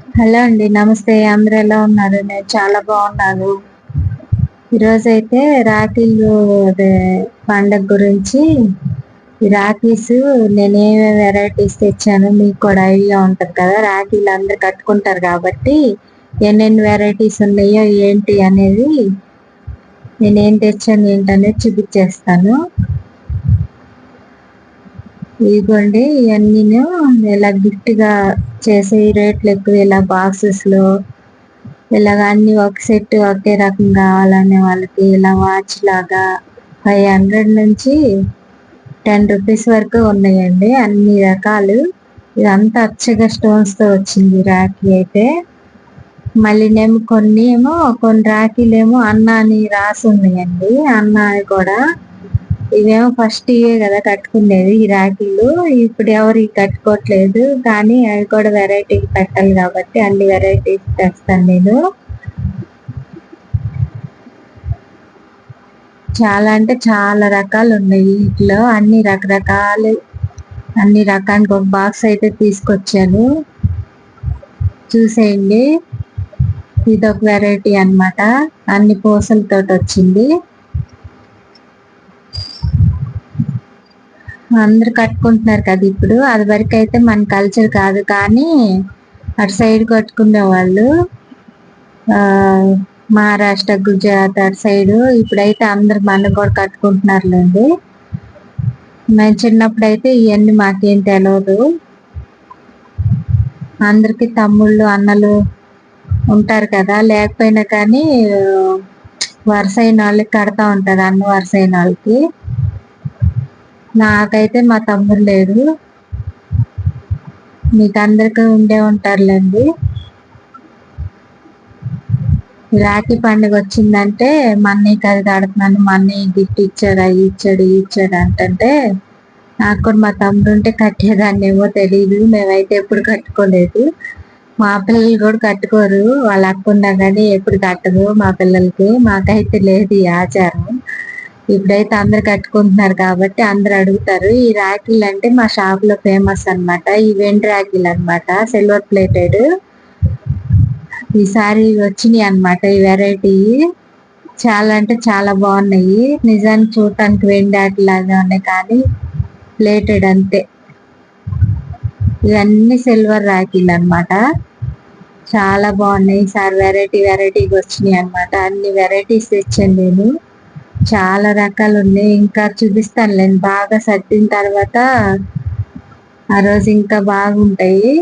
Hello అండి నమస్తే. అందరు ఎలా ఉన్నారు? నేను చాలా బాగున్నాను. ఈరోజు అయితే రాఖీలు అదే పండగ గురించి ఈ రాఖీస్ నేనేమే వెరైటీస్ తెచ్చాను మీకు కూడా ఐడియా ఉంటుంది కదా? రాఖీలు అందరు కట్టుకుంటారు కాబట్టి ఎన్నెన్ని వెరైటీస్ ఉన్నాయో ఏంటి అనేది నేనేం తెచ్చాను ఏంటనేది చూపించేస్తాను. ఇదిగోండి ఇవన్నీ ఇలా గిఫ్ట్గా చేసే రేట్లు ఎక్కువ ఇలా బాక్సెస్లో ఇలాగ అన్ని ఒక సెట్ ఒకే రకం కావాలనే వాళ్ళకి ఇలా వాచ్ లాగా ఫైవ్ హండ్రెడ్ నుంచి టెన్ రూపీస్ వరకు ఉన్నాయండి అన్ని రకాలు. ఇదంతా అచ్చగా స్టోన్స్తో వచ్చింది రాఖీ అయితే. మళ్ళీ నేమో కొన్ని ఏమో కొన్ని రాఖీలేమో అన్న అని రాసి ఉన్నాయండి. అన్న కూడా ఇవేమో ఫస్ట్ ఇవే కదా కట్టుకునేది ఈ రాఖీలు ఇప్పుడు ఎవరు కట్టుకోవట్లేదు. కానీ అవి కూడా వెరైటీ పెట్టాలి కాబట్టి అన్ని వెరైటీస్ తెస్తాను నేను. చాలా అంటే చాలా రకాలు ఉన్నాయి వీటిలో. అన్ని రకరకాలు అన్ని రకానికి ఒక బాక్స్ అయితే తీసుకొచ్చాను. చూసేయండి. ఇదొక వెరైటీ అనమాట అన్ని పూసలతో వచ్చింది. అందరు కట్టుకుంటున్నారు కదా ఇప్పుడు. అది వరకు అయితే మన కల్చర్ కాదు. కానీ అటు సైడ్ కట్టుకునే వాళ్ళు మహారాష్ట్ర గుజరాత్ అటు సైడ్ ఇప్పుడైతే అందరు మన కూడా కట్టుకుంటున్నారులేండి. మేము చిన్నప్పుడు అయితే ఇవన్నీ మాకేం తెలియదు అందరికి తమ్ముళ్ళు అన్నలు ఉంటారు కదా. లేకపోయినా కానీ వరుస అయిన వాళ్ళకి కడతా ఉంటారు అన్న వరుస అయిన వాళ్ళకి. నాకైతే మా తమ్ముడు లేడు. మీకు అందరికీ ఉండే ఉంటారులేండి. రాఖీ పండుగ వచ్చిందంటే మన్నీ కది కడుతున్నాను మన్నీ గిఫ్ట్ ఇచ్చాడు అవి ఇచ్చాడు ఇచ్చాడు అంటే నాకు కూడా మా తమ్ముడు ఉంటే కట్టేదాన్ని ఏమో తెలియదు మేమైతే ఎప్పుడు కట్టుకోలేదు. మా పిల్లలు కూడా కట్టుకోరు. వాళ్ళు అక్కున్నా కానీ ఎప్పుడు కట్టదు మా పిల్లలకి. మాకైతే లేదు ఈ ఆచారం. ఇప్పుడైతే అందరు కట్టుకుంటున్నారు కాబట్టి అందరు అడుగుతారు. ఈ రాఖీలు అంటే మా షాప్లో ఫేమస్ అనమాట ఈ వెండి రాఖీలు అనమాట సిల్వర్ ప్లేటెడ్ ఈసారి వచ్చినాయి అనమాట ఈ వెరైటీ చాలా అంటే చాలా బాగున్నాయి. నిజానికి చూడటానికి వెండి ఆటలాగా ఉన్నాయి కానీ ప్లేటెడ్ అంతే. ఇవన్నీ సిల్వర్ రాఖీలు అనమాట చాలా బాగున్నాయి. ఈసారి వెరైటీ వెరైటీగా వచ్చినాయి అనమాట అన్ని వెరైటీస్ తెచ్చాను నేను. చాలా రకాలు ఉన్నాయి ఇంకా చూపిస్తాను నేను బాగా సర్దిన తర్వాత ఆ రోజు ఇంకా బాగుంటాయి.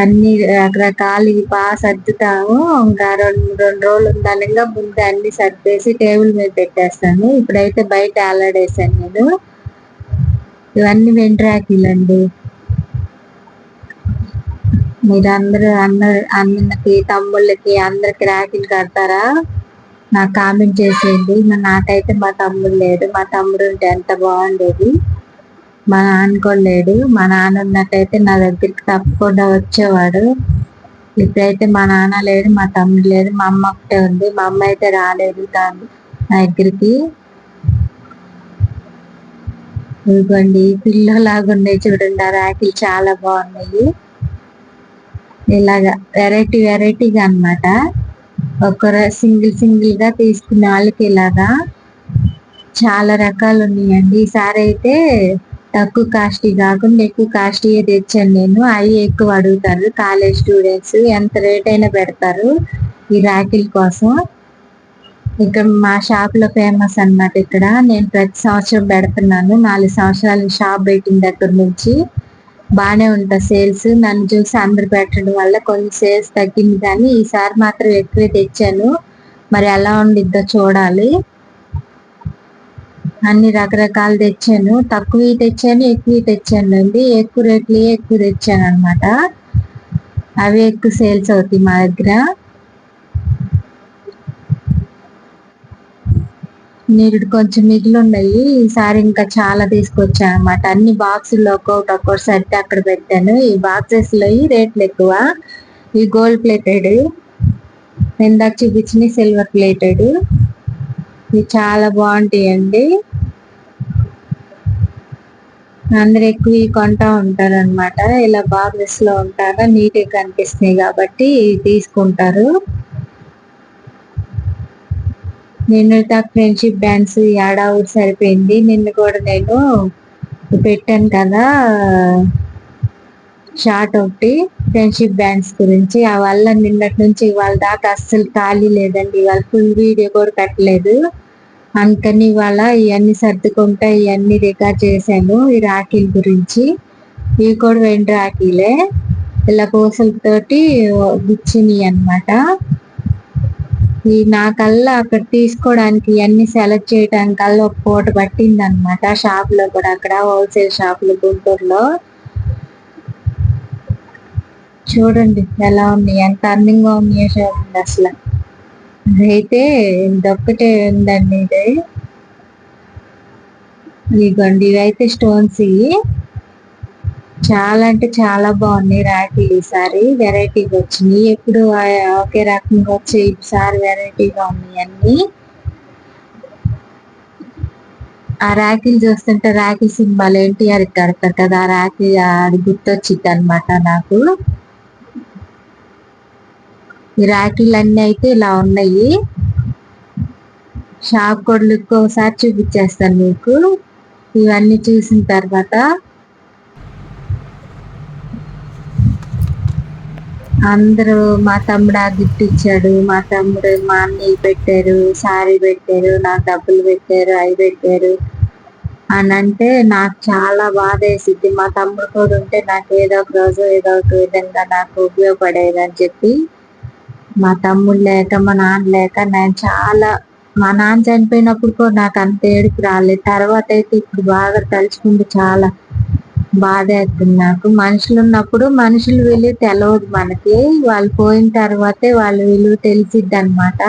అన్ని రకరకాలు బాగా సర్దుతాము. ఇంకా రెండు రెండు రోజులు ఉండాలిగా ముందు అన్ని సర్దేసి టేబుల్ మీద పెట్టేస్తాను. ఇప్పుడైతే బయట ఆలాడేసాను నేను. ఇవన్నీ వెంట్రాకీలండి మీరు అందరూ అన్న అన్నకి తమ్ముళ్ళకి అందరికి రాఖీలు కడతారా? నాకు కామెంట్ చేసేయండి. నాకైతే మా తమ్ముడు లేడు. మా తమ్ముడు ఉంటే ఎంత బాగుండేది. మా నాన్న కూడా లేడు. మా నాన్న ఉన్నట్టయితే నా దగ్గరికి తప్పకుండా వచ్చేవాడు. ఇప్పుడైతే మా నాన్న లేడు మా తమ్ముడు లేదు మా అమ్మ ఒకటే ఉంది. మా అమ్మ అయితే రాలేదు కాదు నా దగ్గరికి. ఇదిగోండి పిల్లలాగా ఉన్నాయి చూడండి. ఆ ర్యాకులు చాలా బాగున్నాయి. ఇలాగా వెరైటీ వెరైటీగా అనమాట ఒక సింగిల్ సింగిల్గా తీసుకునే వాళ్ళకి ఇలాగా చాలా రకాలు ఉన్నాయండి. ఈసారి అయితే తక్కువ కాస్ట్ కాకుండా ఎక్కువ కాస్ట్ తెచ్చాను నేను. అవి ఎక్కువ అడుగుతారు. కాలేజ్ స్టూడెంట్స్ ఎంత రేట్ అయినా పెడతారు ఈ రాఖీల కోసం. ఇక్కడ మా షాప్లో ఫేమస్ అనమాట ఇక్కడ. నేను ప్రతి సంవత్సరం పెడుతున్నాను. నాలుగు సంవత్సరాలు షాప్ పెట్టిన దగ్గర నుంచి. బాగానే ఉంటా సేల్స్. నన్ను చూసి అందరు పెట్టడం వల్ల కొన్ని సేల్స్ తగ్గింది కానీ ఈసారి మాత్రం ఎక్కువే తెచ్చాను. మరి ఎలా ఉండిద్దో చూడాలి. అన్ని రకరకాలు తెచ్చాను. తక్కువ తెచ్చాను ఎక్కువ తెచ్చాను అండి ఎక్కువ రేట్లు ఎక్కువ తెచ్చాను అనమాట అవి ఎక్కువ సేల్స్ అవుతాయి మా దగ్గర. నీరుడు కొంచెం మిగిలి ఉన్నాయి ఈసారి ఇంకా చాలా తీసుకొచ్చాను అనమాట అన్ని బాక్సుల్లో ఒక్కొక్కటి ఒక్కొక్కటి సర్ది అక్కడ పెట్టాను. ఈ బాక్సెస్లో రేట్లు ఎక్కువ. ఈ గోల్డ్ ప్లేటెడ్ ఇందాక చూపించిన సిల్వర్ ప్లేటెడ్ ఇవి చాలా బాగుంటాయండి. అందరు ఎక్కువ ఇవి కొంటా ఉంటారు అనమాట ఇలా బాక్సెస్లో ఉంటారా? నీట్గా కనిపిస్తున్నాయి కాబట్టి తీసుకుంటారు. నిన్న ఫ్రెండ్షిప్ డాన్స్ ఏడావుడు సరిపోయింది. నిన్ను కూడా నేను పెట్టాను కదా షార్ట్ ఒకటి. ఫ్రెండ్షిప్ బ్యాండ్స్ గురించి. ఆ వల్ల నిన్నటి నుంచి ఇవాళ దాకా అస్సలు ఖాళీ లేదండి. ఇవాళ ఫుల్ వీడియో కూడా పెట్టలేదు. అందుకని ఇవాళ ఇవన్నీ సర్దుకుంటా ఇవన్నీ రికార్డ్ చేశాను ఈ రాఖీల గురించి. ఇవి కూడా వెండి రాఖీలే. ఇలా పూసలతోటి గుచ్చినాయి అనమాట ఈ నాకల్లా అక్కడ తీసుకోవడానికి ఇవన్నీ సెలెక్ట్ చేయడానికల్లా ఒక పూట పట్టింది అనమాట షాప్లో కూడా అక్కడ హోల్సేల్ షాప్లో గుంటూరులో. చూడండి ఎలా ఉంది ఎంత అందంగా ఉన్నాయో చూడండి అసలు. అయితే ఇదొక్కటే ఉందండి ఇది. ఇదిగోండి ఇవైతే స్టోన్స్ ఇవి చాలా అంటే చాలా బాగున్నాయి రాఖీలు ఈసారి. వెరైటీగా వచ్చినాయి. ఎప్పుడు ఒకే రకంగా వచ్చి ఈసారి వెరైటీగా ఉన్నాయి అన్ని. ఆ రాఖీలు చూస్తుంటే రాఖీ సినిమాలు ఎన్టీఆర్ కడతారు కదా ఆ రాఖీ అది గుర్తొచ్చింది అనమాట నాకు. ఈ రాఖీలు అన్ని అయితే ఇలా ఉన్నాయి. షాప్ కొడులకు ఒకసారి చూపించేస్తాను మీకు. ఇవన్నీ చూసిన తర్వాత అందరూ మా తమ్ముడు ఆ గిఫ్ట్ ఇచ్చాడు. మా తమ్ముడు మా అన్నయ్య పెట్టారు. సారీ పెట్టారు. నాకు డబ్బులు పెట్టారు. అవి పెట్టారు. అని అంటే నాకు చాలా బాధ వేసింది మా తమ్ముడు కూడా ఉంటే నాకు ఏదో ఒక రోజు ఏదో ఒక విధంగా నాకు ఉపయోగపడేది అని చెప్పి మా తమ్ముడు లేక మా నాన్న లేక నేను చాలా మా నాన్న చనిపోయినప్పుడు కూడా నాకు అంత ఏడుపు రాలేదు. తర్వాత అయితే ఇప్పుడు బాగా తలుచుకుంటే చాలా బాధ నాకు. మనుషులు ఉన్నప్పుడు మనుషులు విలువ తెలవదు మనకి. వాళ్ళు పోయిన తర్వాతే వాళ్ళ విలువ తెలిసిద్ది అనమాట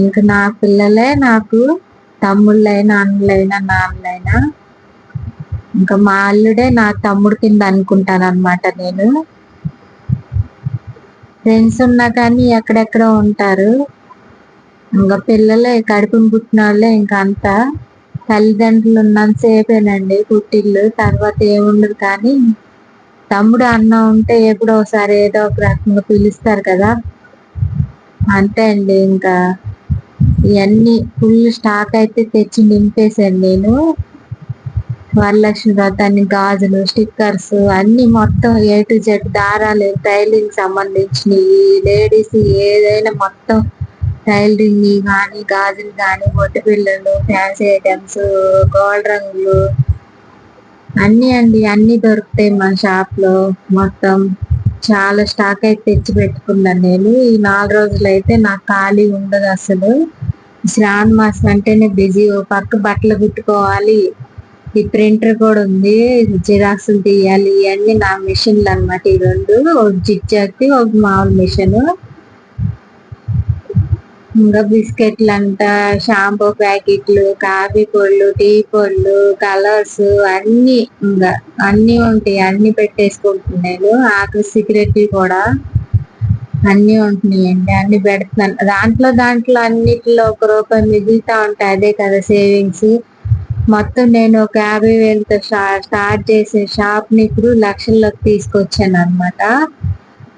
ఇంకా నా పిల్లలే నాకు తమ్ముళ్ళైనా అన్నలైనా నాన్నలైనా. ఇంకా మా అల్లుడే నా తమ్ముడు కింద అనుకుంటాను అనమాట నేను. ఫ్రెండ్స్ ఉన్నా కానీ ఎక్కడెక్కడ ఉంటారు. ఇంకా పిల్లలే కడుపుని పుట్టిన వాళ్ళే ఇంకా అంతా. తల్లిదండ్రులు ఉన్నంతసేపేనండి పుట్టిల్లు తర్వాత ఏముండదు కానీ తమ్ముడు అన్న ఉంటే ఎప్పుడో ఒకసారి ఏదో ఒక రకంగా పిలుస్తారు కదా. అంతే అండి ఇంకా. ఇవన్నీ ఫుల్ స్టాక్ అయితే తెచ్చి నింపేశాను నేను. వరలక్ష్మి వ్రతాన్ని గాజులు స్టిక్కర్స్ అన్ని మొత్తం ఏ టు జెడ్ దారాలు టైలింగ్ సంబంధించినవి లేడీస్ ఏదైనా మొత్తం టైలరింగ్ కానీ గాజులు కానీ బొట్టు పిల్లలు ఫ్యాన్సీ ఐటమ్స్ గోల్డ్ రంగులు అన్ని అండి అన్ని దొరుకుతాయి మా షాప్లో మొత్తం చాలా స్టాక్ అయితే తెచ్చి పెట్టుకున్నాను నేను. ఈ నాలుగు రోజులు అయితే నాకు ఖాళీ ఉండదు అసలు. శ్రావణ మాసం అంటేనే బిజీ ఓ పక్క బట్టలు కుట్టుకోవాలి. ఈ ప్రింటర్ కూడా ఉంది జిరాక్స్లు తీయాలి ఇవన్నీ నా మిషన్లు అనమాట ఈ రెండు. ఒక జిగ్జాగ్ది ఒక మామూలు మిషన్. ఇంకా బిస్కెట్లు అంట షాంపూ ప్యాకెట్లు కాఫీ పొళ్ళు టీ పొళ్ళు కలర్స్ అన్ని ఇంకా అన్ని ఉంటాయి. అన్ని పెట్టేసుకుంటున్నాను. ఆఖరి సిగరెట్లు కూడా అన్ని ఉంటున్నాయండి. అన్ని పెడుతున్నాను దాంట్లో దాంట్లో అన్నిటిలో ఒక రూపాయి మిగులుతా ఉంటాయి. అదే కదా సేవింగ్స్. మొత్తం నేను ఒక యాభై వేలతో స్టార్ట్ చేసే షాప్ని ఇప్పుడు లక్షల్లోకి తీసుకొచ్చాను అనమాట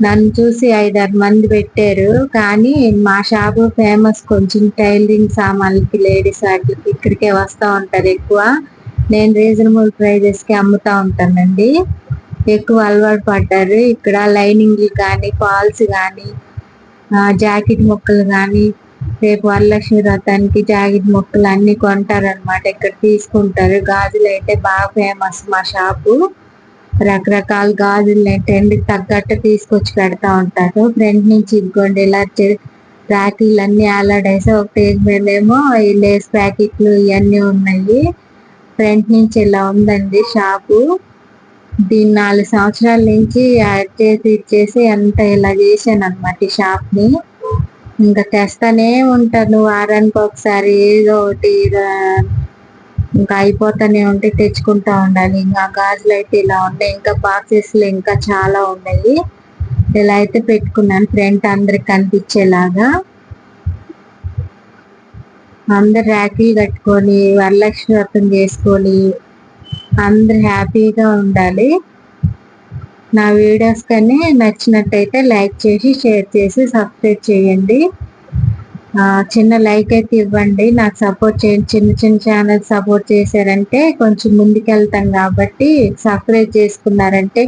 నన్ను చూసి ఐదారు మంది పెట్టారు. కానీ మా షాపు ఫేమస్ కొంచెం టైలరింగ్ సామాన్లకి లేడీస్ వాటికి ఇక్కడికే వస్తూ ఉంటారు ఎక్కువ. నేను రీజనబుల్ ప్రైజెస్కి అమ్ముతా ఉంటానండి. ఎక్కువ అలవాటు పడ్డారు. ఇక్కడ లైనింగ్లు కానీ ఫాల్స్ కానీ జాకెట్ ముక్కలు కానీ రేపు వరలక్ష్మి వ్రతానికి జాకెట్ ముక్కలు అన్ని కొంటారనమాట ఇక్కడ తీసుకుంటారు. గాజులు అయితే బాగా ఫేమస్ మా షాపు. రకరకాల గాజులు ట్రెండ్కి తగ్గట్టు తీసుకొచ్చి పెడతా ఉంటారు. ఫ్రంట్ నుంచి ఇదిగోండి ఇలా రాఖీలు అన్ని ఆలాడేసి ఒక టేజ్ మీద ఏమో ఈ లేస్ ప్యాకెట్లు ఇవన్నీ ఉన్నాయి. ఫ్రంట్ నుంచి ఇలా ఉందండి షాపు. దీన్ని నాలుగు సంవత్సరాల నుంచి యాడ్ చేసి ఇచ్చేసి అంత ఇలా చేశాను అనమాట ఈ షాప్ని ఇంకా తెస్తానే ఉంటాను వారానికి ఒకసారి ఏదో ఒకటి ఇంకా అయిపోతానే ఉంటే తెచ్చుకుంటా ఉండాలి. ఇంకా గాజులు అయితే ఇలా ఉన్నాయి. ఇంకా బాక్సెస్లు ఇంకా చాలా ఉన్నాయి. ఇలా అయితే పెట్టుకున్నాను ఫ్రంట్ అందరికి కనిపించేలాగా. అందరు రాఖీ కట్టుకొని వరలక్ష్మి వ్రతం చేసుకొని అందరు హ్యాపీగా ఉండాలి. నా వీడియోస్ కానీ నచ్చినట్టయితే లైక్ చేసి షేర్ చేసి సబ్స్క్రైబ్ చేయండి. చిన్న లైక్ అయితే ఇవ్వండి. నాకు సపోర్ట్ చేయండి చిన్న చిన్న ఛానల్ సపోర్ట్ చేశారంటే కొంచెం ముందుకెళ్తాం కాబట్టి సబ్స్క్రైబ్ చేసుకున్నారంటే